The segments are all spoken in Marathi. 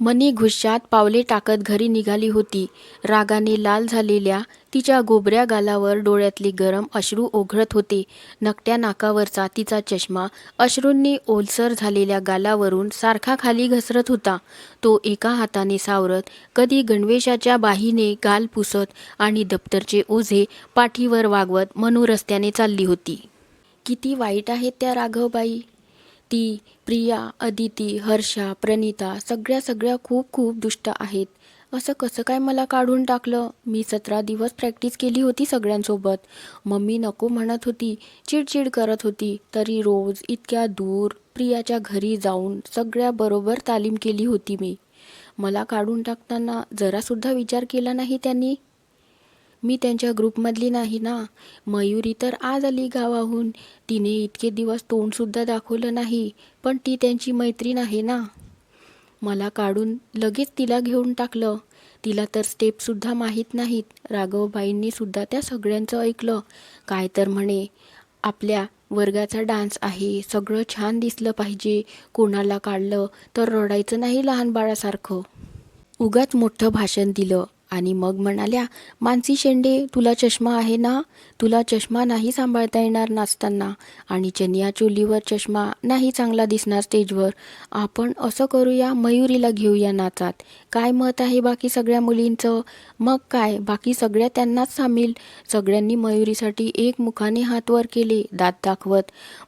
मनी घुशात पावले टाकत घरी निघाली होती. रागाने लाल झालेल्या तिच्या गोबऱ्या गालावर डोळ्यातले गरम अश्रू ओघळत होते. नकट्या नाकावरचा तिचा चष्मा अश्रूंनी ओलसर झालेल्या गालावरून सारखा खाली घसरत होता. तो एका हाताने सावरत, कधी गणवेशाच्या बाहीने गाल पुसत आणि दप्तरचे ओझे पाठीवर वागवत मनू रस्त्याने चालली होती. किती वाईट आहेत त्या राघवबाई. ती, प्रिया, अदिती, हर्षा, प्रणिता सगळ्या सगळ्या खूप खूप दुष्ट आहेत. असं कसं काय मला काढून टाकलं? मी सतरा दिवस प्रॅक्टिस केली होती सगळ्यांसोबत. मम्मी नको म्हणत होती, चिडचिड करत होती, तरी रोज इतक्या दूर प्रियाच्या घरी जाऊन सगळ्याबरोबर तालीम केली होती मी. मला काढून टाकताना जरासुद्धा विचार केला नाही त्यांनी? मी त्यांच्या ग्रुपमधली नाही ना. मयुरी तर आज आली गावाहून. तिने इतके दिवस तोंडसुद्धा दाखवलं नाही, पण ती त्यांची मैत्रीण आहे ना. मला काढून लगेच तिला घेऊन टाकलं. तिला तर स्टेपसुद्धा माहीत नाहीत. राघवबाईंनीसुद्धा त्या सगळ्यांचं ऐकलं. काय तर म्हणे, आपल्या वर्गाचा डान्स आहे, सगळं छान दिसलं पाहिजे, कोणाला काढलं तर रडायचं नाही लहान बाळासारखं. उगाच मोठं भाषण दिलं आणि मग म्हणाल्या, मानसी शेंडे तुला चष्मा आहे ना? तुला चष्मा नाही सांभाळता येणार नाचताना आणि चनिया चोलीवर चष्मा नाही चांगला दिसणार स्टेजवर. आपण असं करूया, मयुरीला घेऊया नाचात. काय मत आहे बाकी सगळ्या मुलींचं? मग काय, बाकी सगळ्या त्यांनाच सामील. सगळ्यांनी मयुरीसाठी एकमुखाने हात वर केले, दात दाखवत.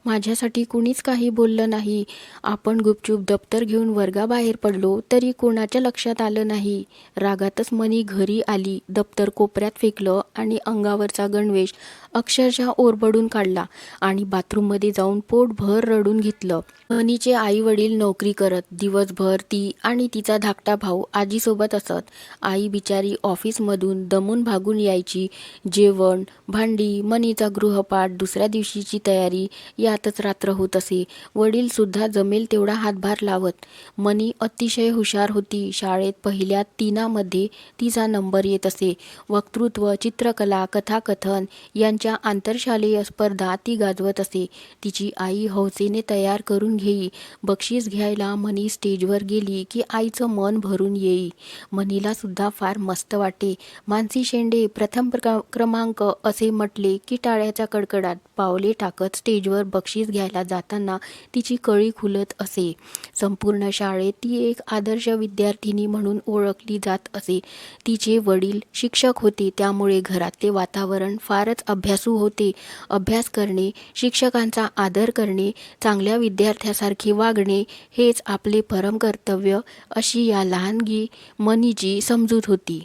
माझ्यासाठी कुणीच काही बोललं नाही. आपण गुपचूप दप्तर घेऊन वर्गाबाहेर पडलो तरी कोणाच्या लक्षात आलं नाही. रागातच मनी घरी आली, दप्तर कोपऱ्यात फेकलं आणि अंगावरचा गणवेश अक्षरशः ओरबडून काढला आणि बाथरूममध्ये जाऊन पोटभर रडून घेतलं. मनीचे आई वडील नोकरी करत. दिवसभर ती आणि तिचा धाकटा भाऊ आजीसोबत असत. आई बिचारी ऑफिसमधून दमून भागून यायची. जेवण, भांडी, मनीचा गृहपाठ, दुसऱ्या दिवशीची तयारी यातच रात्र होत असे. वडीलसुद्धा जमेल तेवढा हातभार लावत. मनी अतिशय हुशार होती. शाळेत पहिल्या तिनामध्ये तिचा नंबर येत असे. वक्तृत्व, चित्रकला, कथाकथन यांच्या आंतरशालेय स्पर्धा ती गाजवत असे. तिची आई हौसेने तयार करून घेई. बक्षीस घ्यायला मनी स्टेजवर गेली की आईचं मन भरून येई. मनीला सुद्धा फार मस्त वाटे. मानसी शेंडे प्रथम क्रमांक असे म्हटले की टाळ्याच्या कडकडात पावले टाकत स्टेजवर बक्षीस घ्यायला जाताना तिची कळी खुलत असे. संपूर्ण शाळेत ती एक आदर्श विद्यार्थिनी म्हणून ओळखली जात असे. तिचे वडील शिक्षक होते त्यामुळे घरातले वातावरण फारच अभ्यास होते. अभ्यास करणे, शिक्षकांचा आदर करणे, चांगल्या विद्यार्थ्यासारखे वागणे हेच आपले परम कर्तव्य अशी या लहानगी मनीची समजूत होती.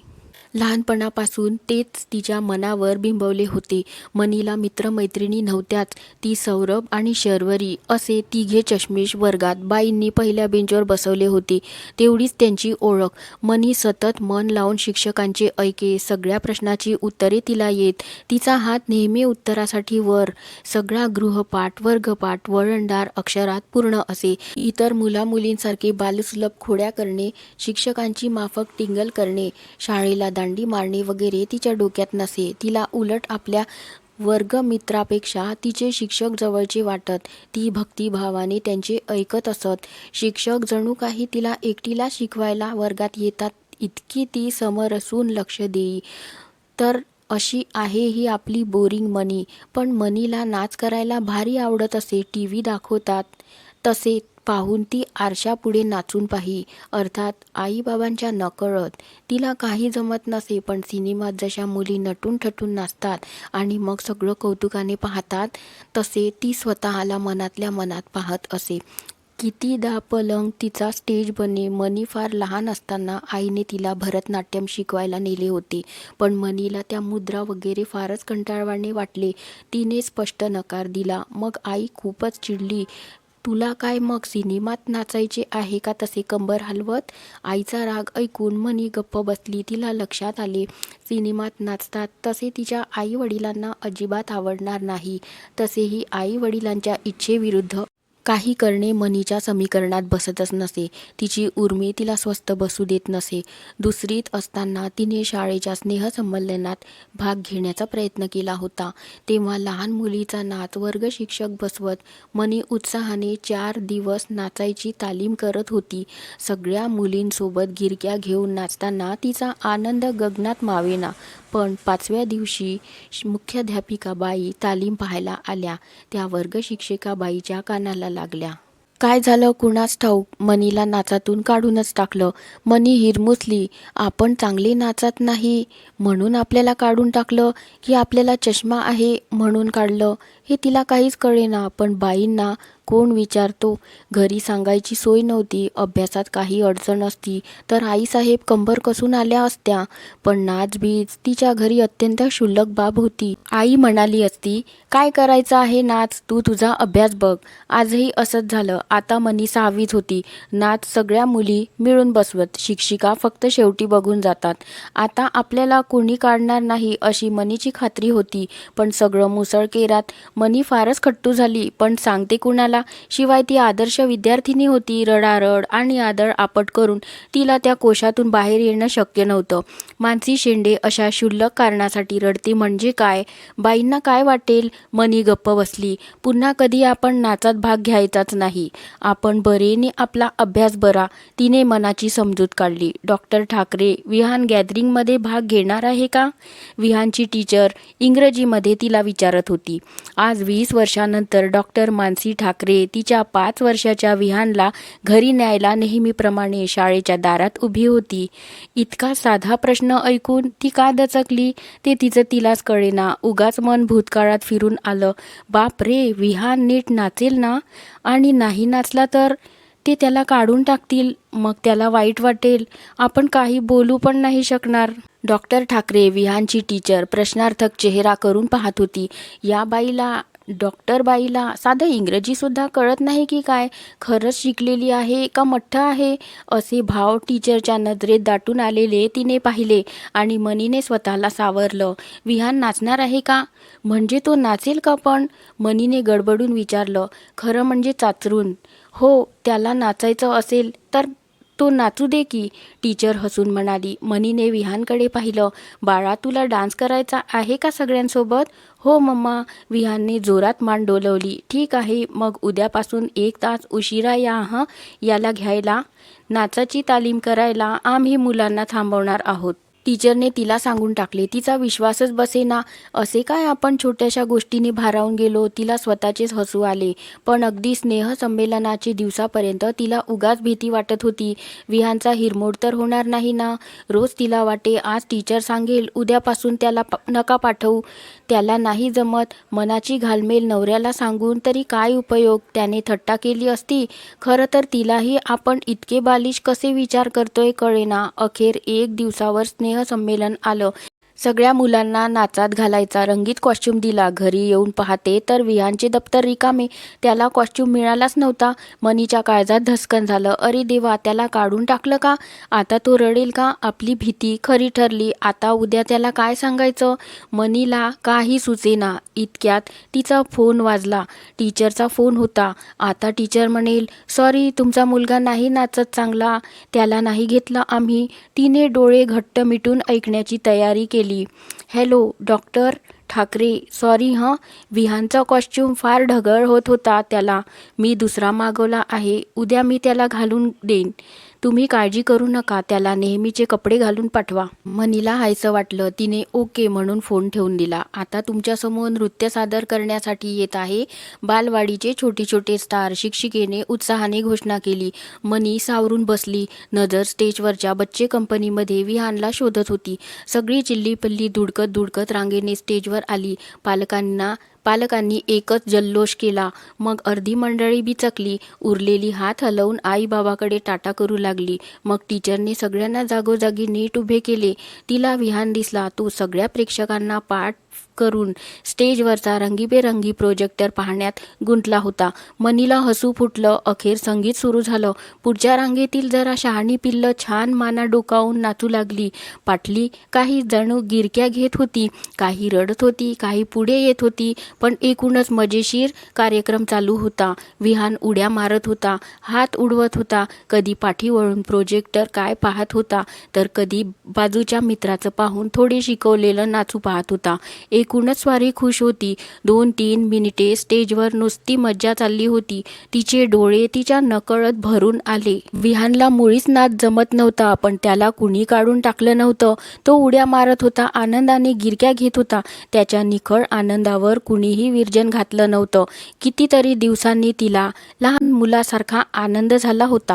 लहानपणापासून तेच तिच्या मनावर बिंबवले होते. मनीला मित्रमैत्रिणी नव्हत्याच. ती सौरभ आणि शर्वरी असे तिघे चष्मेश वर्गात बाईंनी पहिल्या बेंचवर बसवले होते. तेवढीच त्यांची ओळख. मनी सतत मन लावून शिक्षकांचे ऐके. सगळ्या प्रश्नाची उत्तरे तिला येत. तिचा हात नेहमी उत्तरासाठी वर. सगळा गृहपाठ, वर्गपाठ वळणदार अक्षरात पूर्ण असे. इतर मुलामुलींसारखे बालसुलभ खोड्या करणे, शिक्षकांची माफक टिंगल करणे, शाळेला दांडी मारणे वगैरे तिच्या डोक्यात नसे. तिला उलट आपल्या वर्गमित्रापेक्षा तिचे शिक्षक जवळचे वाटत. ती भक्तिभावाने त्यांचे ऐकत असत. शिक्षक जणू काही तिला एकटीला शिकवायला वर्गात येतात इतकी ती समर असून लक्ष देई. तर अशी आहे ही आपली बोरिंग मनी. पण मनीला नाच करायला भारी आवडत असे. टी व्ही दाखवतात तसे पाहून ती आरशापुढे नाचून पाही. अर्थात आईबाबांच्या नकळत. तिला काही जमत नसे पण सिनेमात जशा मुली नटून ठटून नाचतात आणि मग सगळं कौतुकाने पाहतात तसे ती स्वतःला मनातल्या मनात पाहत असे. कितीदा पलंग तिचा स्टेज बने. मनी फार लहान असताना आईने तिला भरतनाट्यम शिकवायला नेले होते. पण मनीला त्या मुद्रा वगैरे फारच कंटाळवाणे वाटले. तिने स्पष्ट नकार दिला. मग आई खूपच चिडली. तुला काय मग सिनेमात नाचायचे आहे का तसे कंबर हलवत? आईचा राग ऐकून मनी गप्प बसली. तिला लक्षात आले, सिनेमात नाचतात तसे तिच्या आई-वडिलांना अजिबात आवडणार नाही. तसेही आई-वडिलांच्या इच्छेविरुद्ध काही करणे मनीच्या समीकरणात बसतच नसे. तिची उर्मी तिला स्वस्थ बसू देत नसे. दुसरीत असताना तिने शाळेच्या स्नेहसंमेलनात भाग घेण्याचा प्रयत्न केला होता. तेव्हा लहान मुलीचा नाच वर्ग शिक्षक बसवत मनी उत्साहाने चार दिवस नाचायची तालीम करत होती. सगळ्या मुलींसोबत गिरक्या घेऊन नाचताना तिचा आनंद गगनात मावेना. पण पाचव्या दिवशी श- मुख्याध्यापिका बाई तालीम पाहायला आल्या. त्या वर्ग शिक्षिका बाईच्या कानाला लागल्या. काय झालं? कुणास ठाऊक? मनीला नाचातून काढूनच टाकलं. मनी हिरमुसली आपण चांगले नाचत नाही म्हणून आपल्याला काढून टाकलं. की आपल्याला चष्मा आहे म्हणून काढलं. हे तिला काहीच कळेना. पण बाईंना कोण विचारतो? घरी सांगायची सोय नव्हती. अभ्यासात काही अडचण असती तर आईसाहेब कंबर कसून आल्या असत्या. पण नाचबीज तिच्या घरी अत्यंत क्षुल्लक बाब होती. आई म्हणाली असती काय करायचं आहे नाच? तू तुझा अभ्यास बघ. आजही असंच झालं. आता मनी सहावीच होती. नाच सगळ्या मुली मिळून बसवत. शिक्षिका फक्त शेवटी बघून जातात. आता आपल्याला कोणी काढणार नाही अशी मनीची खात्री होती. पण सगळं मुसळकेरात मनी फारच खट्टू झाली. पण सांगते कुणाला? शिवाय ती आदर्श विद्यार्थिनी होती. रडारड आणि आदळ आपट करून तिला त्या कोशातून बाहेर येणं शक्य नव्हतं. मानसी शेंडे अशा क्षुल्लक कारणासाठी रडते म्हणजे काय? बाईंना काय वाटेल? मनी गप्प बसली. पुन्हा कधी आपण नाचात भाग घ्यायचाच नाही. आपण बरेने आपला अभ्यास बरा तिने मनाची समजूत काढली. डॉक्टर ठाकरे विहान गॅदरिंगमध्ये भाग घेणार आहे का? विहानची टीचर इंग्रजीमध्ये तिला विचारत होती. आज वीस वर्षानंतर डॉक्टर मानसी ठाकरे तिच्या पाच वर्षाच्या विहानला घरी न्यायला नेहमीप्रमाणे शाळेच्या दारात उभी होती. इतका साधा प्रश्न ऐकून ती का दचकली? ते तिचं तिलाच कळेना. उगाच मन भूतकाळात फिरून आलं. बाप रे विहान नीट नाचेल ना? आणि नाही नाचला तर ते त्याला काढून टाकतील मग त्याला वाईट वाटेल. आपण काही बोलू पण नाही शकणार. डॉक्टर ठाकरे विहानची टीचर प्रश्नार्थक चेहरा करून पाहत होती. या बाईला डॉक्टर बाईला. साधं इंग्रजीसुद्धा कळत नाही की काय. खरंच शिकलेली आहे का मठ्ठ आहे? असे भाव टीचरच्या नजरेत दाटून आलेले तिने पाहिले आणि मनीने स्वतःला सावरलं. विहान नाचणार आहे का? म्हणजे तो नाचेल का पण? मनीने गडबडून विचारलं. खरं म्हणजे चाचरून. हो त्याला नाचायचं असेल तर तो नाचू दे की टीचर हसून म्हणाली मनीने विहानकडे पाहिलं. बाळा तुला डान्स करायचा आहे का सगळ्यांसोबत? हो मम्मा. विहानने जोरात मान डोलवली. ठीक आहे मग उद्यापासून एक तास उशिरा या हां? याला घ्यायला? नाचाची तालीम करायला आम्ही मुलांना थांबवणार आहोत. टीचरने तिला सांगून टाकले तिचा विश्वासच बसेना असे काय आपण छोट्याशा गोष्टीने भारावून गेलो? तिला स्वतःचेच हसू आले. पण अगदी स्नेहसंमेलनाचे दिवसापर्यंत तिला उगाच भीती वाटत होती. विहानचा हिरमोड तर होणार नाही ना. रोज तिला वाटे आज टीचर सांगेल उद्यापासून त्याला प नका पाठवू. त्याला नाही जमत. मनाची घालमेल नवऱ्याला सांगून तरी काय उपयोग? त्याने थट्टा केली असती. खरं तर तिलाही आपण इतके बालिश कसे विचार करतोय कळेना. अखेर एक दिवसावर स्नेहसंमेलन आलं सगळ्या मुलांना नाचात घालायचा रंगीत कॉस्ट्यूम दिला घरी येऊन पाहते तर विहानचे दप्तर रिकामे त्याला कॉस्ट्यूम मिळालाच नव्हता. मनीच्या काळजात धसकन झालं अरे देवा त्याला काढून टाकलं का? आता तो रडेल का? आपली भीती खरी ठरली आता उद्या त्याला काय सांगायचं? मनीला काही सुचेना इतक्यात तिचा फोन वाजला. टीचरचा फोन होता. आता टीचर म्हणेल सॉरी तुमचा मुलगा नाही नाचत चांगला. त्याला नाही घेतलं आम्ही. तिने डोळे घट्ट मिटून ऐकण्याची तयारी केली. हॅलो डॉक्टर ठाकरे सॉरी हं. विहानचा कॉस्ट्यूम फार ढगळ होत होता त्याला. मी दुसरा मागवला आहे. उद्या मी त्याला घालून देईन. तुम्ही काळजी करू नका त्याला नेहमीचे कपडे घालून पाठवा. मनीला हायचं वाटलं. तिने ओके म्हणून फोन ठेवून दिला. आता तुमच्यासमोर नृत्य सादर करण्यासाठी येत आहे. बालवाडीचे छोटे छोटे स्टार शिक्षिकेने उत्साहाने घोषणा केली. मनी सावरून बसली. नजर स्टेजवरच्या बच्चे कंपनीमध्ये विहानला शोधत होती. सगळी चिल्लीपल्ली धुडकत धुडकत रांगेने स्टेजवर आली. पालकांना पालकांनी एकच जल्लोष केला. मग अर्धी मंडळी बिचकली उरलेली हात हलवून आई बाबाकडे टाटा करू लागली. मग टीचरने सगळ्यांना जागोजागी नीट उभे केले. तिला विहान दिसला तो सगळ्या प्रेक्षकांना पाठ करून स्टेजवरचा रंगीबेरंगी प्रोजेक्टर पाहण्यात गुंतला होता. मनीला हसू फुटलं. अखेर संगीत सुरू झालं. पुढच्या रांगेतील जरा शहाणी पिल्लं छान माना डोकावून नाचू लागली. पाटली काही जणू गिरक्या घेत होती. काही रडत होती. काही पुढे येत होती. पण एकूणच मजेशीर कार्यक्रम चालू होता. विहान उड्या मारत होता. हात उडवत होता. कधी पाठी वळून प्रोजेक्टर काय पाहत होता. तर कधी बाजूच्या मित्राचं पाहून थोडे शिकवलेलं नाचू पाहत होता. एकूणच स्वारी खुश होती. दोन तीन मिनिटे स्टेजवर नुसती मज्जा चालली होती. तिचे डोळे तिच्या नकळत भरून आले. विहानला मुळीच नाच जमत नव्हता पण त्याला कुणी काढून टाकलं नव्हतं. तो उड्या मारत होता आनंदाने गिरक्या घेत होता. त्याच्या निखळ आनंदावर कुणीही विर्जन घातलं नव्हतं. कितीतरी दिवसांनी तिला लहान मुलासारखा आनंद झाला होता.